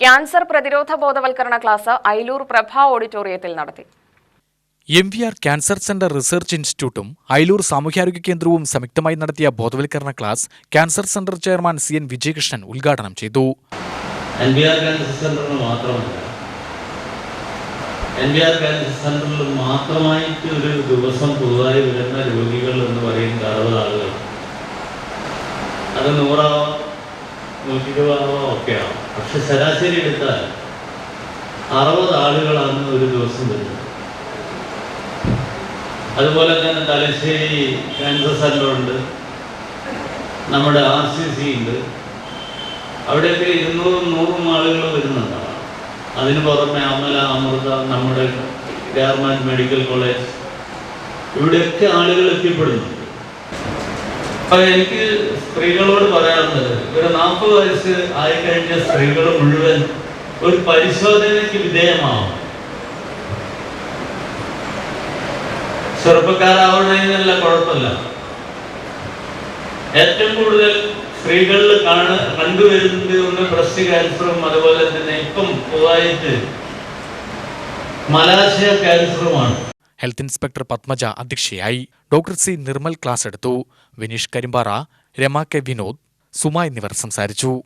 Cancer പ്രതിരോധ ബോധവൽക്കരണ class Ailoor Prabha ഓഡിറ്റോറിയത്തിൽ നടത്തി. M V R cancer centre research ഇൻസ്റ്റിറ്റ്യൂട്ടും Ayalur സാമൂഹ്യാരോഗ്യ കേന്ദ്രവും സംയുക്തമായി നടത്തിയ ബോധവൽക്കരണ class cancer centre chairman C N Vijayakrishnan ഉദ്ഘാടനം ചെയ്തു. എൻ ബി ആർ ക്യാൻസർ സെന്ററിൽ മാത്രമായിട്ട് ഒരു ദിവസം പുതുതായി വരുന്ന രോഗികൾ എന്ന് പറയുന്നത് അറുപത് ആളുകൾ. അത് നൂറാവാം നൂറ്റി ഇരുപതാവാം ഒക്കെ പക്ഷെ ശരാശരി എടുത്താൽ അറുപത് ആളുകളാണ് ഒരു ദിവസം വരുന്നത്. അതുപോലെ തന്നെ തലശ്ശേരി ക്യാൻസർ സെന്റർ ഉണ്ട് നമ്മുടെ ആർ സി സി ഉണ്ട്. അവിടെയൊക്കെ ഇരുന്നൂറും നൂറും ആളുകൾ വരുന്നുണ്ടാവും. അതിന് പുറമെ അമല അമൃത നമ്മുടെ ഗവൺമെന്റ് മെഡിക്കൽ കോളേജ്. ഇവിടെയൊക്കെ ആളുകൾ എത്തിപ്പെടുന്നുണ്ട് എനിക്ക് സ്ത്രീകളോട് പറയാറുള്ളത് ഒരു നാൽപ്പത് വയസ്സ് ആയിക്കഴിഞ്ഞ സ്ത്രീകൾ മുഴുവൻ ഒരു പരിശോധനയ്ക്ക് വിധേയമാവും. ചെറുപ്പക്കാരാവണമെന്നല്ല കുഴപ്പമില്ല. ഏറ്റവും കൂടുതൽ സ്ത്രീകളിൽ കാണ കണ്ടുവരുന്നത് ഒന്ന് ബ്രസ്റ്റ് ക്യാൻസറും അതുപോലെ തന്നെ ഇപ്പം പൊതുവായിട്ട് മലാശയ ക്യാൻസറുമാണ്. ഹെൽത്ത് ഇൻസ്പെക്ടർ പത്മജ അധ്യക്ഷയായി. ഡോക്ടർ സി നിർമ്മൽ ക്ലാസ് എടുത്തു. വിനീഷ് കരിമ്പാറ രമ കെ വിനോദ് സുമ എന്നിവർ സംസാരിച്ചു.